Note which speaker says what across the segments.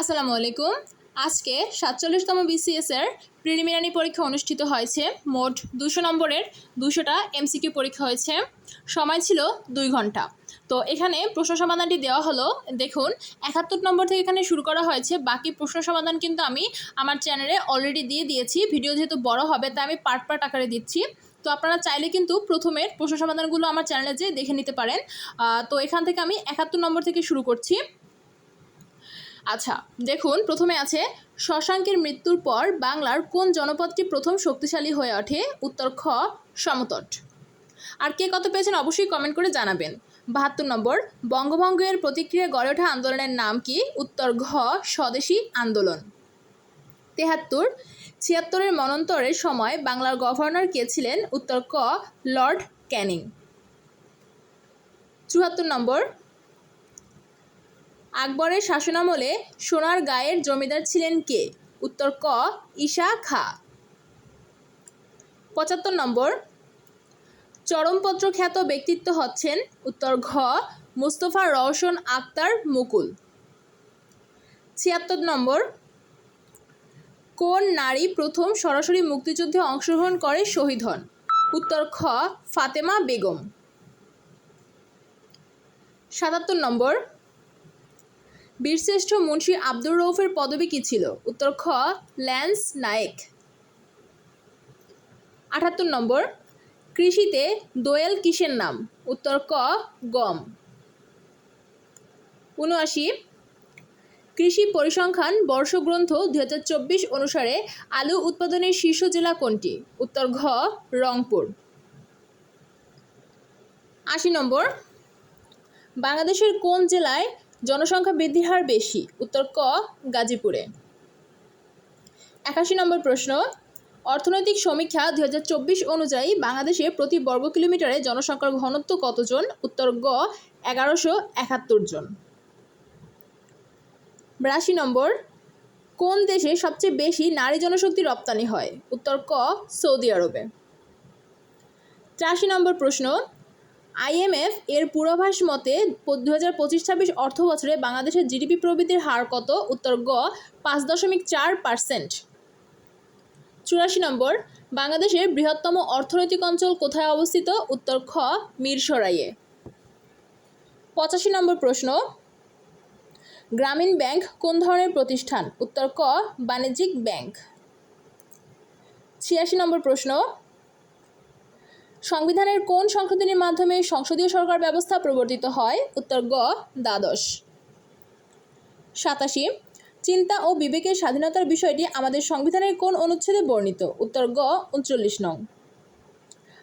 Speaker 1: আসসালামু আলাইকুম। আজকে সাতচল্লিশতম বিসিএস এর প্রিলিমিনারি পরীক্ষা অনুষ্ঠিত হয়েছে। মোট দুশো নম্বরের দুশোটা এমসিকিউ পরীক্ষা হয়েছে। সময় ছিল দুই ঘণ্টা। তো এখানে প্রশ্ন সমাধানটি দেওয়া হলো। দেখুন, একাত্তর নম্বর থেকে এখানে শুরু করা হয়েছে। বাকি প্রশ্ন সমাধান কিন্তু আমি আমার চ্যানেলে অলরেডি দিয়ে দিয়েছি। ভিডিও যেহেতু বড় হবে, তাই আমি পার্ট পার্ট আকারে দিচ্ছি। তো আপনারা চাইলে কিন্তু প্রথমের প্রশ্ন সমাধানগুলো আমার চ্যানেলে যেয়ে দেখে নিতে পারেন। তো এখান থেকে আমি একাত্তর নম্বর থেকে শুরু করছি। আচ্ছা দেখুন, প্রথমে আছে, শশাঙ্কের মৃত্যুর পর বাংলার কোন জনপদটি প্রথম শক্তিশালী হয়ে ওঠে? উত্তর খ, সমতট। আর কে কত পেয়েছেন অবশ্যই কমেন্ট করে জানাবেন। বাহাত্তর নম্বর, বঙ্গভঙ্গের প্রতিক্রিয়া গড়ে ওঠা আন্দোলনের নাম কি? উত্তর ঘ, স্বদেশী আন্দোলন। তেহাত্তর, ছিয়াত্তরের মনন্তরের সময় বাংলার গভর্নর কে ছিলেন? উত্তর ক, লর্ড ক্যানিং। চুয়াত্তর নম্বর আকবরের শাসনামলে সোনার গায়ের জমিদার ছিলেন কে? উত্তর ক, ঈশা খা। পঁচাত্তর নম্বর। চরমপত্র খ্যাত ব্যক্তিত্ব হচ্ছেন, উত্তর ঘ, মুস্তফা রওশন আক্তার মুকুল। ছিয়াত্তর নম্বর। কোন নারী প্রথম সরাসরি মুক্তিযুদ্ধে অংশগ্রহণ করে শহীদ হন? উত্তর খ, ফাতেমা বেগম। সাতাত্তর নম্বর। বীরশ্রেষ্ঠ মুন্সী আব্দুর রৌফের পদবি কী ছিল? উত্তর খ, ল্যান্স নায়েক। আটাত্তর নম্বর, কৃষিতে দোয়েল কিসের নাম? উত্তর ক, গম। উনআশি, কৃষি পরিসংখ্যান বর্ষগ্রন্থ দুই হাজার চব্বিশ অনুসারে আলু উৎপাদনের শীর্ষ জেলা কোনটি? উত্তর ঘ, রংপুর। আশি নম্বর, বাংলাদেশের কোন জেলায় জনসংখ্যা বৃদ্ধির হার বেশি। উত্তর ক, গাজীপুরে। একাশি নম্বর প্রশ্ন, অর্থনৈতিক সমীক্ষা দু হাজার চব্বিশ অনুযায়ী বাংলাদেশে প্রতি বর্গ কিলোমিটারে জনসংখ্যার ঘনত্ব কতজন? উত্তর গ, এগারোশো একাত্তর জন। বিরাশি নম্বর, কোন দেশে সবচেয়ে বেশি নারী জনশক্তি রপ্তানি হয়? উত্তর ক, সৌদি আরবে। চারশি নম্বর প্রশ্ন আইএমএফ এর পূর্বাভাস মতে দু হাজার পঁচিশ ছাব্বিশ অর্থ বছরে বাংলাদেশের জিডিপি প্রবৃদ্ধির হার কত? উত্তর গ, পাঁচ দশমিক চার পার্সেন্ট। চুরাশি নম্বর, বাংলাদেশের বৃহত্তম অর্থনৈতিক অঞ্চল কোথায় অবস্থিত? উত্তর খ, মিরসরাইয়ে। পঁচাশি নম্বর প্রশ্ন, গ্রামীণ ব্যাংক কোন ধরনের প্রতিষ্ঠান? উত্তর ক, বাণিজ্যিক ব্যাংক। ছিয়াশি নম্বর প্রশ্ন সংবিধানের কোন সংশোধনীর মাধ্যমে সংসদীয় সরকার ব্যবস্থা প্রবর্তিত হয়? উত্তর গ, দ্বাদশ। সাতাশি, চিন্তা ও বিবেকের স্বাধীনতার বিষয়টি আমাদের সংবিধানের কোন অনুচ্ছেদে বর্ণিত? উত্তর গ, উনচল্লিশ নং।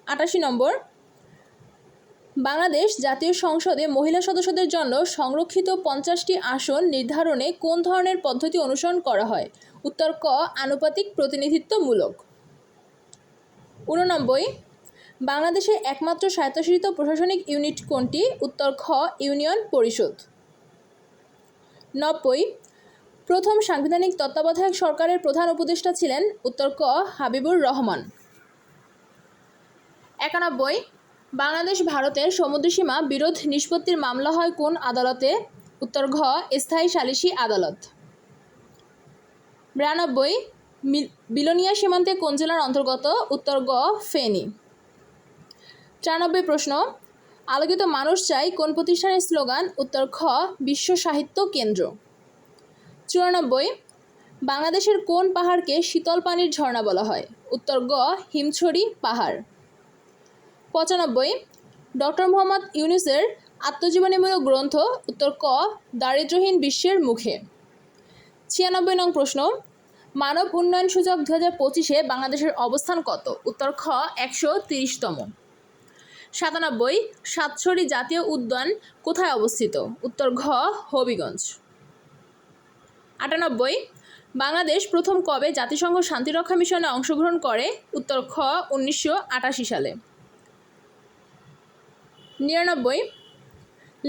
Speaker 1: আটাশি নম্বর, বাংলাদেশ জাতীয় সংসদে মহিলা সদস্যদের জন্য সংরক্ষিত পঞ্চাশটি আসন নির্ধারণে কোন ধরনের পদ্ধতি অনুসরণ করা হয়? উত্তর ক, আনুপাতিক প্রতিনিধিত্বমূলক। উননব্বই বাংলাদেশের একমাত্র স্বায়ত্তশাসিত প্রশাসনিক ইউনিট কোনটি? উত্তর খ, ইউনিয়ন পরিষদ। নব্বই, প্রথম সাংবিধানিক তত্ত্বাবধায়ক সরকারের প্রধান উপদেষ্টা ছিলেন উত্তর ক, হাবিবুর রহমান। একানব্বই, বাংলাদেশ ভারতের সমুদ্রসীমা বিরোধ নিষ্পত্তির মামলা হয় কোন আদালতে? উত্তর ঘ, স্থায়ী সালিসি আদালত। বিরানব্বই বিলোনিয়া সীমান্তে কোন জেলার অন্তর্গত? উত্তর গ, ফেনী। চারানব্বই প্রশ্ন, আলোকিত মানুষ চাই কোন প্রতিষ্ঠানের স্লোগান, উত্তর খ, বিশ্ব সাহিত্য কেন্দ্র। চুরানব্বই, বাংলাদেশের কোন পাহাড়কে শীতল পানির ঝর্ণা বলা হয়? উত্তর গ, হিমছড়ি পাহাড়। পঁচানব্বই, ডক্টর মোহাম্মদ ইউনুসের আত্মজীবনীমূলক গ্রন্থ, উত্তর ক, দারিদ্র্যহীন বিশ্বের মুখে। ছিয়ানব্বই নং প্রশ্ন, মানব উন্নয়ন সূচক দু হাজার পঁচিশে বাংলাদেশের অবস্থান কত? উত্তর খ, একশো তিরিশতম। সাতানব্বই সাতছড়ি জাতীয় উদ্যান কোথায় অবস্থিত? উত্তর ঘ, হবিগঞ্জ। আটানব্বই বাংলাদেশ প্রথম কবে জাতিসংঘ শান্তিরক্ষা মিশনে অংশগ্রহণ করে? উত্তর খ উনিশশো আটাশি সালে। নিরানব্বই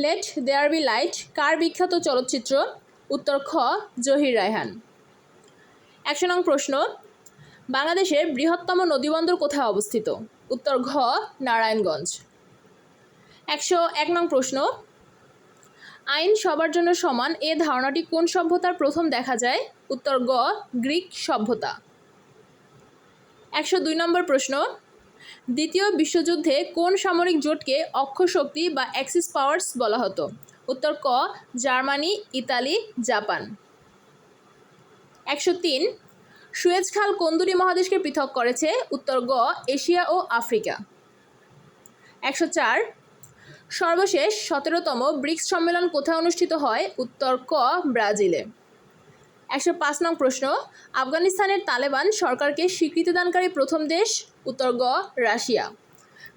Speaker 1: লেট দেয়ার বি লাইট, কার বিখ্যাত চলচ্চিত্র? উত্তর খ জহির রায়হান। একশো নং প্রশ্ন, বাংলাদেশের বৃহত্তম নদীবন্দর কোথায় অবস্থিত? উত্তর ঘ, নারায়ণগঞ্জ। একশো এক নং প্রশ্ন। আইন সবার জন্য সমান, এ ধারণাটি কোন সভ্যতার প্রথম দেখা যায়? উত্তর গ, গ্রিক সভ্যতা। একশো দুই নম্বর প্রশ্ন। দ্বিতীয় বিশ্বযুদ্ধে কোন সামরিক জোটকে অক্ষশক্তি বা অ্যাক্সিস পাওয়ার্স বলা হতো? উত্তর ক, জার্মানি, ইতালি, জাপান। একশো তিন সুয়েজ খাল কোন দুটি মহাদেশকে পৃথক করেছে উত্তর গ, এশিয়া ও আফ্রিকা। একশো চার, সর্বশেষ সতেরোতম ব্রিক্স সম্মেলন কোথায় অনুষ্ঠিত হয়? উত্তর ক, ব্রাজিলে। একশো পাঁচ নং প্রশ্ন, আফগানিস্তানের তালেবান সরকারকে স্বীকৃতিদানকারী প্রথম দেশ? উত্তর গ, রাশিয়া।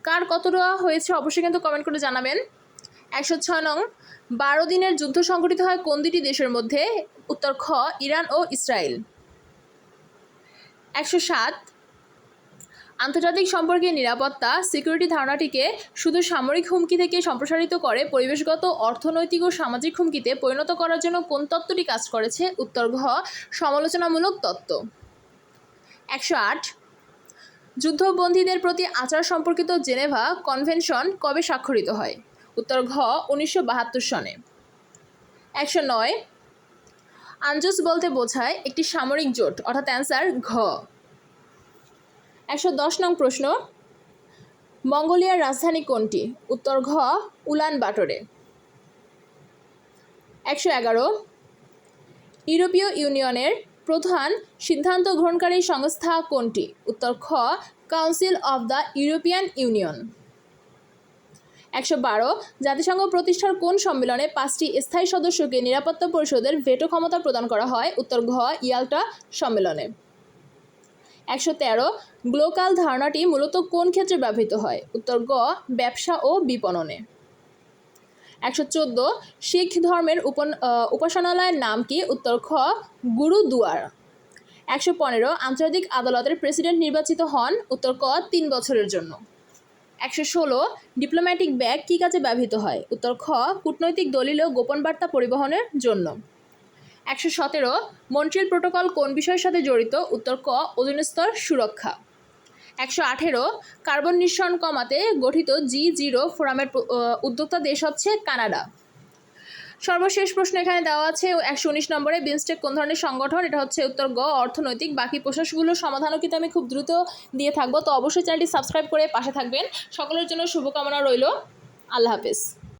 Speaker 1: কার কত দেওয়া হয়েছে অবশ্যই কিন্তু কমেন্ট করে জানাবেন। একশো ছয় নং, বারো দিনের যুদ্ধ সংঘটিত হয় কোন দুটি দেশের মধ্যে? উত্তর খ, ইরান ও ইসরায়েল। একশো সাত। আন্তর্জাতিক সম্পর্কে নিরাপত্তা, সিকিউরিটি ধারণাটিকে শুধু সামরিক হুমকি থেকে সম্প্রসারিত করে পরিবেশগত, অর্থনৈতিক ও সামাজিক হুমকিতে পরিণত করার জন্য কোন তত্ত্বটি কাজ করেছে? উত্তর ঘ, সমালোচনামূলক তত্ত্ব। একশো আট। যুদ্ধবন্দীদের প্রতি আচার সম্পর্কিত জেনেভা কনভেনশন কবে স্বাক্ষরিত হয়? উত্তর ঘ, উনিশশো বাহাত্তর সনে। একশো নয়। আঞ্জুস বলতে বোঝায় একটি সামরিক জোট, অর্থাৎ অ্যান্সার ঘ। একশো দশ নং প্রশ্ন, মঙ্গোলিয়ার রাজধানী কোনটি? উত্তর ঘ, উলান বাটরে। একশো এগারো, ইউরোপীয় ইউনিয়নের প্রধান সিদ্ধান্ত গ্রহণকারী সংস্থা কোনটি? উত্তর খ council of the European Union. একশো বারো, জাতিসংঘ প্রতিষ্ঠার কোন সম্মেলনে পাঁচটি স্থায়ী সদস্যকে নিরাপত্তা পরিষদের ভেটো ক্ষমতা প্রদান করা হয়? উত্তর ঘ, ইয়াল্টা সম্মেলনে। একশো তেরো, গ্লোকাল ধারণাটি মূলত কোন ক্ষেত্রে ব্যবহৃত হয়? উত্তর গ ব্যবসা ও বিপণনে। একশো চোদ্দ, শিখ ধর্মের উপ উপাসনালয়ের নাম কি? উত্তর খ গুরুদুয়ার। একশো পনেরো, আন্তর্জাতিক আদালতের প্রেসিডেন্ট নির্বাচিত হন? উত্তর ক তিন বছরের জন্য। একশো ষোলো ডিপ্লোম্যাটিক ব্যাগ কী কাজে ব্যবহৃত হয়? উত্তর খ, কূটনৈতিক দলিল ও গোপন বার্তা পরিবহনের জন্য। একশো সতেরো মন্ট্রিয়াল প্রোটোকল কোন বিষয়ের সাথে জড়িত? উত্তর ক ওজন স্তর সুরক্ষা। একশো আঠেরো, কার্বন নিঃসরণ কমাতে গঠিত জি জিরো ফোরামের উদ্যোক্তা দেশ হচ্ছে কানাডা। সর্বশেষ প্রশ্ন এখানে দেওয়া আছে, একশো উনিশ নম্বরে বিমস্টেক কোন ধরনের সংগঠন? এটা হচ্ছে উত্তর গ, অর্থনৈতিক। বাকি প্রশ্নগুলোর সমাধানও কিন্তু আমি খুব দ্রুত দিয়ে থাকব। তো অবশ্যই চ্যানেলটি সাবস্ক্রাইব করে পাশে থাকবেন। সকলের জন্য শুভকামনা রইল। আল্লাহ হাফেজ।